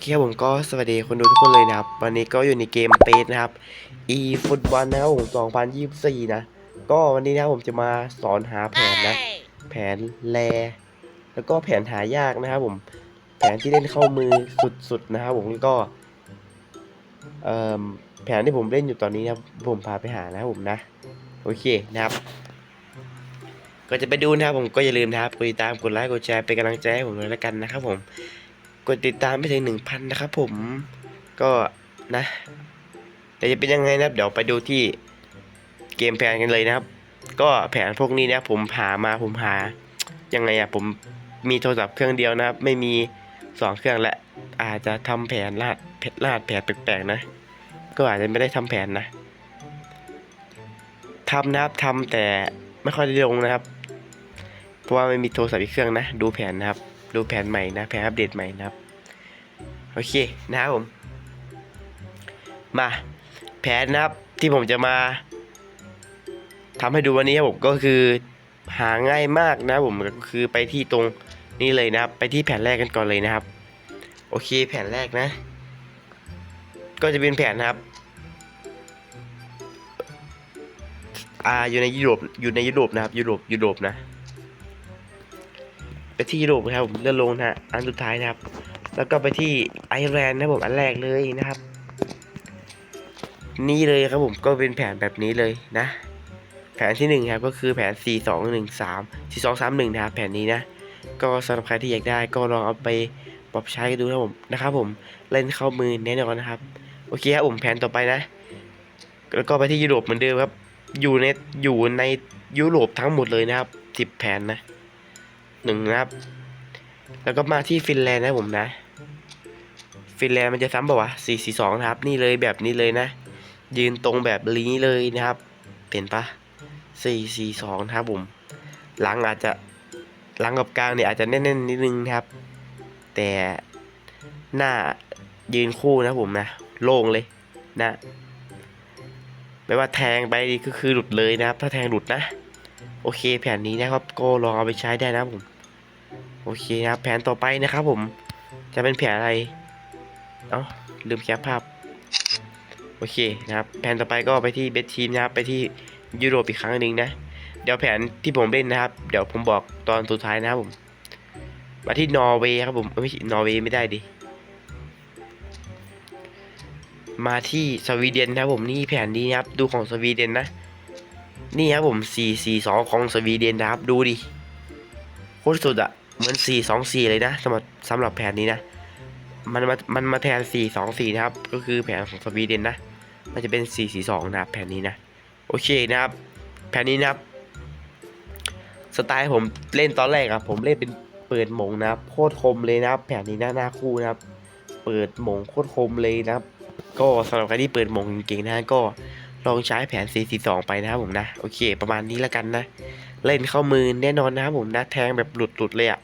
เคครับผมก็สวัสดีคนดูทุกคนเลยนะครับ วันนี้ก็อยู่ในเกมเปสนะครับ e ฟุตบอลนะครับผม2024 นะ ก็วันนี้นะครับผมจะมาสอนหาแผนนะ แผนแล แล้วก็แผนหายากนะครับผม แผนที่เล่นเข้ามือสุดๆนะครับผมก็เอ่อแผนที่ผมเล่นอยู่ตอนนี้นะครับผมพาไปหานะครับผมนะ โอเคนะครับ ก็จะไปดูนะครับผมก็อย่าลืมนะครับกดติดตามกดไลค์กดแชร์เป็นกำลังใจให้ผมด้วยแล้วกันนะครับผม กดติดตามไปถึงหนึ่งพันนะครับผมก็นะ แต่จะเป็นยังไงนะครับ เดี๋ยวไปดูที่เกมแผนกันเลยนะครับ ก็แผนพวกนี้นะผมหามาผมหายังไงอะผมมีโทรศัพท์เครื่องเดียวนะครับ ไม่มีสองเครื่องและ อาจจะทำแผนลาดเพลาดแผนแปลกๆนะ ก็อาจจะไม่ได้ทำแผนนะทำนะครับทำแต่ไม่ค่อยได้ลงนะครับ เพราะว่าไม่มีโทรศัพท์อีกเครื่องนะ ดูแผนนะครับ ดูแผนใหม่นะแผนอัปเดตใหม่นะครับโอเคนะครับผม มาแผนนะครับที่ผมจะมาทำให้ดูวันนี้ครับผมก็คือหาง่ายมากนะผมก็คือไปที่ตรงนี้เลยนะครับ ไปที่แผนแรกกันก่อนเลยนะครับ โอเคแผนแรกนะ ก็จะเป็นแผนนะครับอ่าอยู่ในยุโรปอยู่ในยุโรปนะครับยุโรปยุโรปนะ ไปที่ยุโรปนะครับผมเลื่อนลงนะฮะอันสุดท้ายนะครับ แล้วก็ไปที่ไอร์แลนด์นะผมอันแรกเลยนะครับ นี่เลยครับผมก็เป็นแผนแบบนี้เลยนะ แผนที่หนึ่งครับก็คือแผน 4 2 1 3 4 2 3 1นะครับแผนนี้นะ ก็สำหรับใครที่อยากได้ก็ลองเอาไปปรับใช้กันดูนะผมนะครับผมเล่นเข้ามือแน่นอนนะครับ โอเคครับผมแผนต่อไปนะ แล้วก็ไปที่ยุโรปเหมือนเดิมครับ อยู่ในอยู่ในยุโรปทั้งหมดเลยนะครับ 10 แผนนะ หนึ่งนะครับ แล้วก็มาที่ฟินแลนด์นะผมนะ ฟินแลนด์มันจะซ้ำป่าวะสี่สี่สองนะครับ นี่เลยแบบนี้เลยนะ ยืนตรงแบบนี้เลยนะครับ เห็นปะสี่สี่สองนะครับผมหลังอาจจะหลังกับกลางเนี่ยอาจจะแน่นๆนิดนึงนะครับ แต่หน้ายืนคู่นะผมนะโล่งเลยนะไม่ว่าแทงไปก็คือหลุดเลยนะครับ ถ้าแทงหลุดนะ โอเคแผนนี้นะครับก็ลองเอาไปใช้ได้นะผม โอเคนะครับแผนต่อไปนะครับผม จะเป็นแผนอะไร เอ้าลืมแคปภาพ โอเคนะครับ แผนต่อไปก็ไปที่เบสทีมนะครับ ไปที่ยุโรปอีกครั้งหนึ่งนะ เดี๋ยวแผนที่ผมเล่นนะครับ เดี๋ยวผมบอกตอนสุดท้ายนะครับผม มาที่นอร์เวย์ครับผมไม่ใช่นอร์เวย์ไม่ได้ดิ มาที่สวีเดนนะครับผมนี่แผนนี้นะครับ ดูของสวีเดนนะ นี่ครับผม442ของสวีเดนนะครับ ดูดิโคตรสุดอะ เหมือน 424 เลยนะสำหรับสำหรับแผนนี้นะ มันมามันมาแทน 424 นะครับ ก็คือแผนของสวีเดนนะ มันจะเป็น 442 นะครับ แผนนี้นะ โอเคนะครับ แผนนี้นะครับ สไตล์ผมเล่นตอนแรกอะผมเล่นเป็นเปิดมงนะครับโคตรคมเลยนะครับ แผนนี้หน้าหน้าคู่นะครับ เปิดมงโคตรคมเลยนะครับ ก็สำหรับใครที่เปิดมงเก่งๆนะก็ ลองใช้แผน 442 ไปนะครับผมนะ โอเค ประมาณนี้แล้วกันนะ เล่นเข้ามือแน่นอนนะครับผมนะ แทงแบบหลุดๆเลยอะ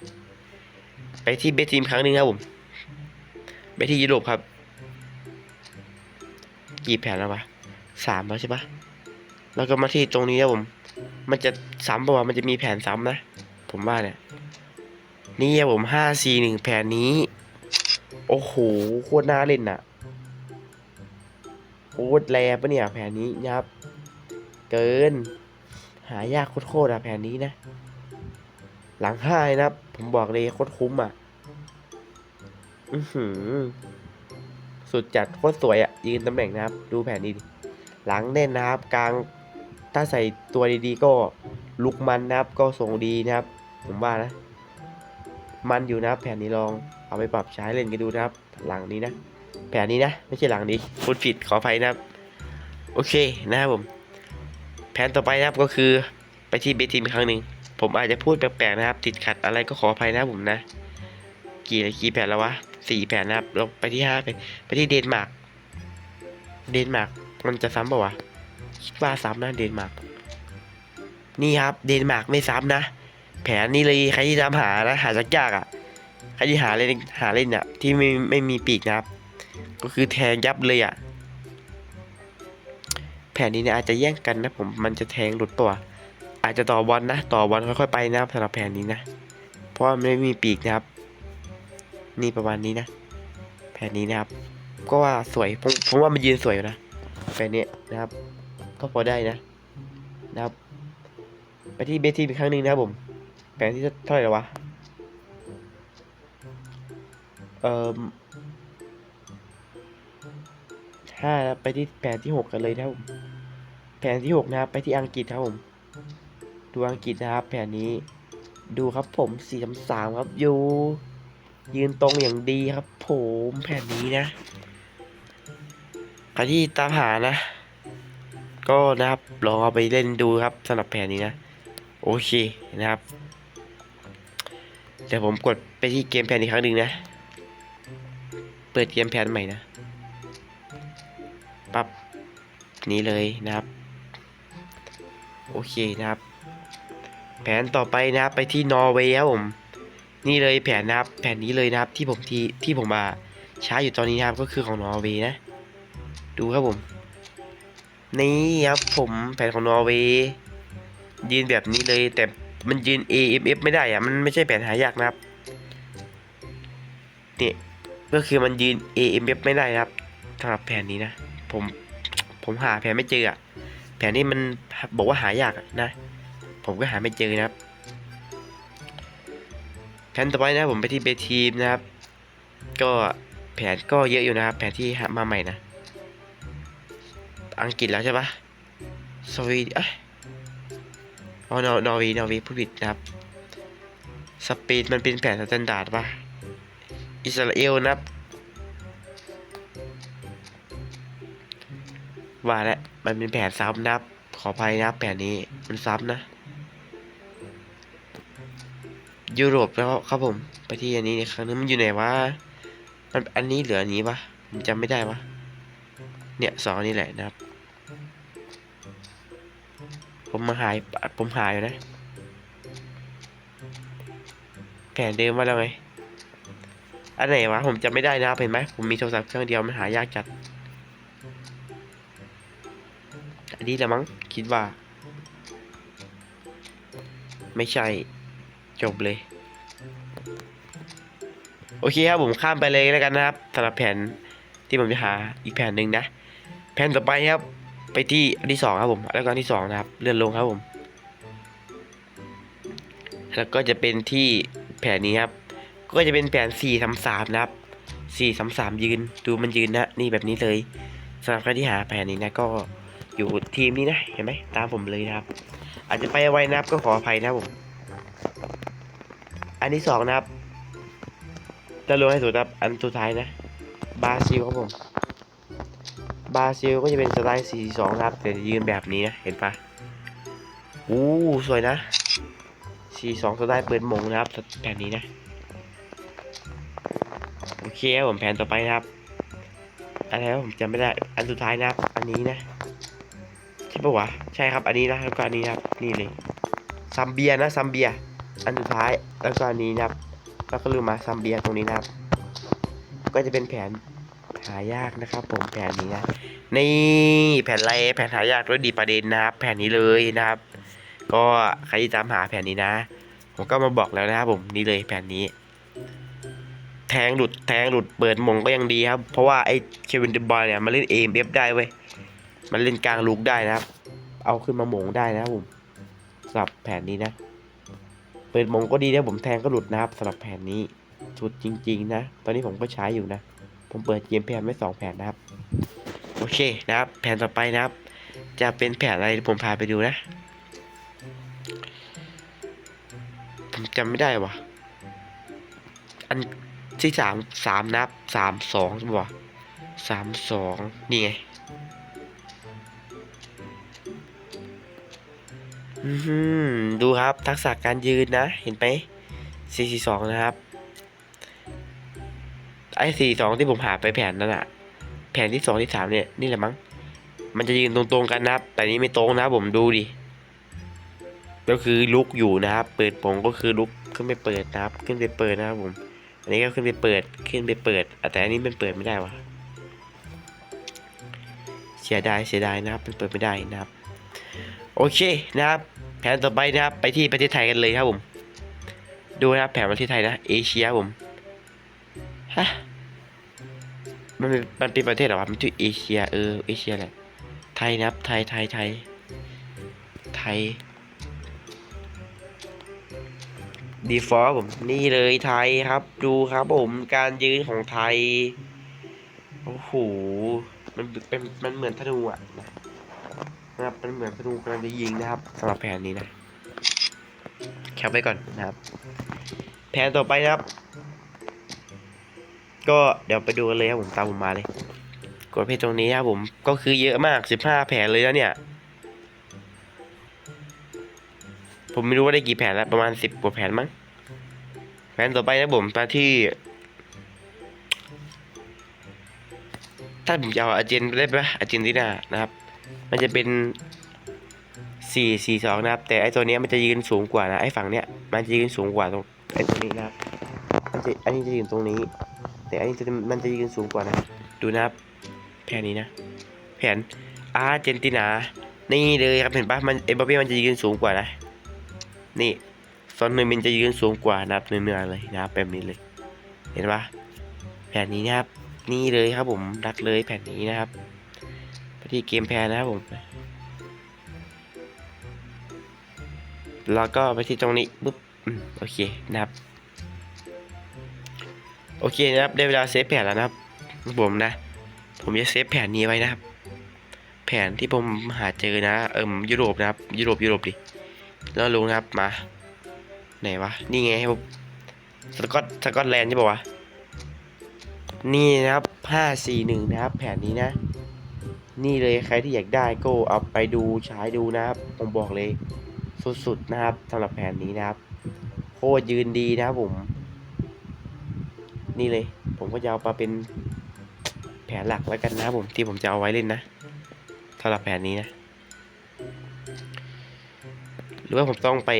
ไปที่เบสทีมครั้งหนึ่งครับผม ไปที่ยุโรปครับ กี่แผนแล้ววะสามแล้วใช่ปะแล้วก็มาที่ตรงนี้ครับผม มันจะซ้ำปะวะมันจะมีแผนซ้ำนะ ผมว่าเนี่ย นี่ครับผมห้าสี่หนึ่งแผนนี้ โอ้โห โคตรน่าเล่นอะ ตรแรงปะเนี่ยแผนนี้นะครับ เกิน หายากโคตรๆอะแผนนี้นะ หลังห้านะครับ ผมบอกเลยโคตรคุ้มอะอือหือ สุดจัดโคตรสวยอะยืนตำแหน่งนะครับ ดูแผนนี้ดิหลังแน่นนะครับ กลางถ้าใส่ตัวดีๆก็ลุกมันนะครับ ก็ทรงดีนะครับ ผมว่านะ มันอยู่นะแผนนี้ลองเอาไปปรับใช้เล่นกันดูนะครับ หลังนี้นะ แผนนี้นะ ไม่ใช่หลังนี้พูดผิดขออภัยนะครับ โอเคนะครับผม แผนต่อไปนะครับก็คือไปที่เบทีมอีกครั้งหนึ่งผมอาจจะพูดแปลกๆนะครับ ติดขัดอะไรก็ขออภัยนะครับผมนะ กี่กี่แผนแล้ววะสี่แผนนะครับเราไปที่ห้าไปไปที่เดนมาร์กเดนมาร์กมันจะซ้ำเปล่าวะคิดว่าซ้ำนะเดนมาร์กนี่ครับ เดนมาร์กไม่ซ้ำนะ แผนนี้เลยใครที่ตามหานะหาจากยากอะใครที่หาเล่นหาเล่นอะที่ไม่ไม่มีปีกนะครับ ก็คือแทงยับเลยอะ แผนนี้เนี่ยอาจจะแย่งกันนะผมมันจะแทงหลุดตัว อาจจะต่อบอลนะ ต่อบอลค่อยๆไปนะสำหรับแผนนี้นะ เพราะไม่มีปีกนะครับ นี่ประมาณนี้นะ แผนนี้นะครับ ก็ว่าสวยผมผมว่ามันยืนสวยอยู่นะแผนนี้นะครับ ก็พอได้นะ นะครับ ไปที่เบทีอีกครั้งหนึ่งนะครับผมแผนที่เท่าไหร่แล้ววะเอ่อ ห้าไปที่แผนที่หกกันเลยนะครับผมแผนที่หกนะครับไปที่อังกฤษครับผมดูอังกฤษนะครับ แผนนี้ดูครับผมสี่สามสามครับอยู่ยืนตรงอย่างดีครับ ผมแผนนี้นะใครที่ตามหานะ ก็นะครับลองเอาไปเล่นดูครับสำหรับแผนนี้นะ โอเคนะครับเดี๋ยวผมกดไปที่เกมแผนอีกครั้งหนึ่งนะ เปิดเกมแผนใหม่นะ นี้เลยนะครับ โอเคนะครับ แผนต่อไปนะครับไปที่นอร์เวย์ครับผมนี่เลยแผนนะครับ แผนนี้เลยนะครับที่ผมที่ที่ผมมาใช้อยู่ตอนนี้นะครับก็คือของนอร์เวย์นะ ดูครับผม นี่ครับผมแผนของนอร์เวย์ยืนแบบนี้เลยแต่มันยืน AMF ไม่ได้อะมันไม่ใช่แผนหายากนะครับเนี่ยก็คือมันยืน AMF ไม่ได้นะครับสำหรับแผนนี้นะ ผม ผมหาแผนไม่เจออะแผนนี้มันบอกว่าหายากนะ ผมก็หาไม่เจอนะครับแผนต่อไปนะผมไปที่เบทีมนะครับ ก็แผนก็เยอะอยู่นะครับ แผนที่มาใหม่นะ อังกฤษแล้วใช่ปะสวีเอ้ยอ๋อนอร์นอร์วีนอร์วีผู้ผิดนะครับสเปนมันเป็นแผนสแตนดาร์ดปะอิสราเอลนะครับ ว่าแล้วมันเป็นแผนซ้ำนะครับ ขออภัยนะครับแผนนี้มันซ้ำนะ ยุโรปแล้วครับผม ไปที่อันนี้ในครั้งนึงมันอยู่ไหนวะมันอันนี้เหลืออันนี้ปะผมจำไม่ได้ปะเนี่ยสองอันนี้แหละนะครับ ผมมาหายผมหายอยู่นะ แผนเดิมว่าแล้วไงอันไหนวะผมจำไม่ได้นะครับเห็นไหมผมมีโทรศัพท์เครื่องเดียวมันหายากจัด อันนี้แหละมั้งคิดว่า ไม่ใช่ จบเลย โอเคครับผมข้ามไปเลยแล้วกันนะครับสำหรับแผนที่ผมจะหาอีกแผนหนึ่งนะ แผนต่อไปครับไปที่อันที่สองครับผม แล้วก็อันที่สองนะครับ เลื่อนลงครับผม แล้วก็จะเป็นที่แผนนี้ครับ ก็จะเป็นแผนสี่สามสามนะครับสี่สามสามยืน ดูมันยืนนะ นี่แบบนี้เลยสำหรับใครที่หาแผนนี้นะก็ อยู่ทีมนี้นะ เห็นไหมตามผมเลยนะครับ อาจจะไปไวนะครับก็ขออภัยนะผม อันที่สองนะครับจะลงให้สุดครับ อันสุดท้ายนะ บาซิลครับผม บาซิลก็จะเป็นสไตล์4 2นะครับ แต่ยืนแบบนี้นะ เห็นปะอู้สวยนะ 4 2สไตล์เปิดมงนะครับแผนนี้นะโอเคผมแผนต่อไปนะครับ อะไรผมจำไม่ได้ อันสุดท้ายนะครับ อันนี้นะ ช่ปะวะ ใช่ครับ อันนี้นะแล้วก็อันนี้นะครับ นี่เลยซัมเบียนะซัมเบีย อันสุดท้าย แล้วก็อันนี้นะครับ แล้วก็ลืมมาซัมเบียตรงนี้นะครับ ก็จะเป็นแผนหายากนะครับ ผมแผนนี้นะ นี่แผนอะไรแผนหายากด้วยดีประเด็นนะครับ แผนนี้เลยนะครับ ก็ใครที่ตามหาแผนนี้นะ ผมก็มาบอกแล้วนะครับผม นี่เลยแผนนี้ แทงหลุดแทงหลุดเปิดมงก็ยังดีครับ เพราะว่าไอ้เควินเดบอยเนี่ยมันเล่นเอมเอฟได้เว้ย มันเล่นกลางลูกได้นะครับ เอาขึ้นมาหมงได้นะครับผมสำหรับแผนนี้นะ เปิดมงก็ดีนะผมแทงก็หลุดนะครับสำหรับแผนนี้ชุดจริง ๆ นะ ตอนนี้ผมก็ใช้อยู่นะ ผมเปิดเกมแผนไว้สองแผนนะครับ โอเคนะครับ แผนต่อไปนะครับ จะเป็นแผนอะไรผมพาไปดูนะ ผมจำไม่ได้วะอันที่สามสามนับสามสองใช่ปะสามสองนี่ไง ดูครับทักษะการยืนนะ เห็นไหมสี่สี่สองนะครับ ไอ้สี่สองที่ผมหาไปแผนนั่นอะแผนที่สองที่สามเนี่ยนี่แหละมั้ง มันจะยืนตรงๆกันนะครับ แต่นี้ไม่ตรงนะผมดูดิ ก็คือลุกอยู่นะครับ เปิดโปงก็คือลุกขึ้นไปเปิดนะครับ ขึ้นไปเปิดนะครับผม อันนี้ก็ขึ้นไปเปิด ขึ้นไปเปิด แต่อันนี้มันเปิดไม่ได้วะเสียดายเสียดายนะครับ มันเปิดไม่ได้นะครับ โอเคนะครับ แผนต่อไปนะครับไปที่ประเทศไทยกันเลยครับผม ดูนะครับแผนประเทศไทยนะเอเชียผมฮะมันเป็นมันเป็นประเทศหรอวะมันชื่อเอเชียเออเอเชียแหละไทยนะครับไทยไทยไทยไทยดีฟอลผมนี่เลยไทยครับดูครับผมการยืนของไทยโอ้โหมันเป็นมันเหมือนธนูอะ นะครับมันเหมือนธนูกำลังจะยิงนะครับสำหรับแผนนี้นะแคปไว้ก่อนนะครับ แผนต่อไปนะครับ ก็เดี๋ยวไปดูกันเลยครับผมตามผมมาเลย กดเพจตรงนี้ครับผมก็คือเยอะมากสิบห้าแผนเลยแล้วเนี่ย ผมไม่รู้ว่าได้กี่แผนแล้วประมาณสิบกว่าแผนมั้งแผนต่อไปนะผมมาที่ถ้าผมจะเอาอาเจนได้ปะอาเจนตินานะครับ มันจะเป็นสี่สี่สองนะครับ แต่ไอตัวเนี้ยมันจะยืนสูงกว่านะไอฝั่งเนี้ยมันจะยืนสูงกว่าตรงไอตรงนี้นะครับมันจะอันนี้จะยืนตรงนี้ แต่อันนี้จะมันจะยืนสูงกว่านะ ดูนะครับ แผนนี้นะ แผนอาร์เจนตินา นี่เลยครับเห็นปะมันเอ็มบัปเป้มันจะยืนสูงกว่านะ นี่ซอนเนอร์มินจะยืนสูงกว่านะครับเนื้อเลยนะครับแบบนี้เลย เห็นปะแผนนี้นะครับ นี่เลยครับผมรักเลยแผนนี้นะครับ ไปที่เกมแพนนะครับผม แล้วก็ไปที่ตรงนี้ปุ๊บอืมโอเคนะครับ โอเคนะครับได้เวลาเซฟแผนแล้วนะครับ ผมนะ ผมจะเซฟแผนนี้ไว้นะครับ แผนที่ผมหาเจอนะ เอิมยุโรปนะครับ ยุโรปยุโรปดิ แล้วลงนะครับมา ไหนวะ นี่ไงครับสกอตสกอตแลนด์ใช่ป่าวะ นี่นะครับห้าสี่หนึ่งนะครับ แผนนี้นะ นี่เลยใครที่อยากได้ก็เอาไปดูใช้ดูนะครับ ผมบอกเลยสุดๆนะครับสำหรับแผนนี้นะครับโคตรยืนดีนะครับผม นี่เลย ผมก็จะเอามาเป็นแผนหลักแล้วกันนะครับผมที่ผมจะเอาไว้เล่นนะสำหรับแผนนี้นะ หรือว่าผมต้องไป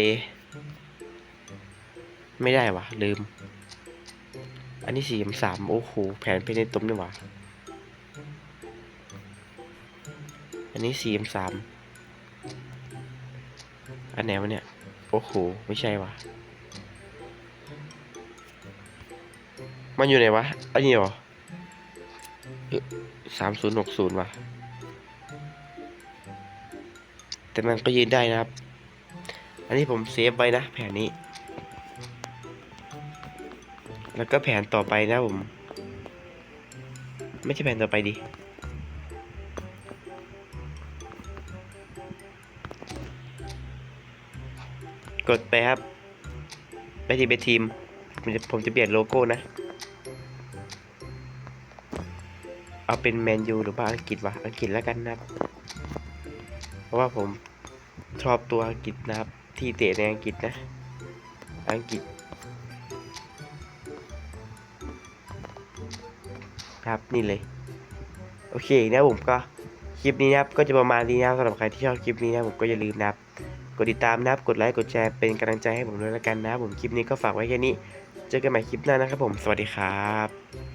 ไม่ได้วะลืม อันนี้สี่สามโอ้โหแผนเพนในตุ้มนี่หว่า อันนี้สี่สามอันไหนวะเนี่ย โอ้โห ไม่ใช่วะมันอยู่ไหนวะ อันนี้เหรอสามศูนย์หกศูนย์วะแต่มันก็ยืนได้นะครับ อันนี้ผมเซฟไว้นะ แผนนี้ แล้วก็แผนต่อไปนะผม ไม่ใช่แผนต่อไปดิ กดไปครับ ไปที่ไปทีมผมจะผมจะเปลี่ยนโลโก้นะ เอาเป็นแมนยูหรือว่าอังกฤษวะอังกฤษแล้วกันนะครับ เพราะว่าผมชอบตัวอังกฤษนะครับ ที่เตะในอังกฤษนะ อังกฤษครับนี่เลย โอเคนะผมก็คลิปนี้นะครับก็จะประมาณนี้นะสำหรับใครที่ชอบคลิปนี้นะผมก็อย่าลืมนะครับ ดติดตามนะครับ กดไลค์ กดแชร์ เป็นกำลังใจให้ผมด้วยแล้วกันนะผมคลิปนี้ก็ฝากไว้แค่นี้ เจอกันใหม่คลิปหน้านะครับผม สวัสดีครับ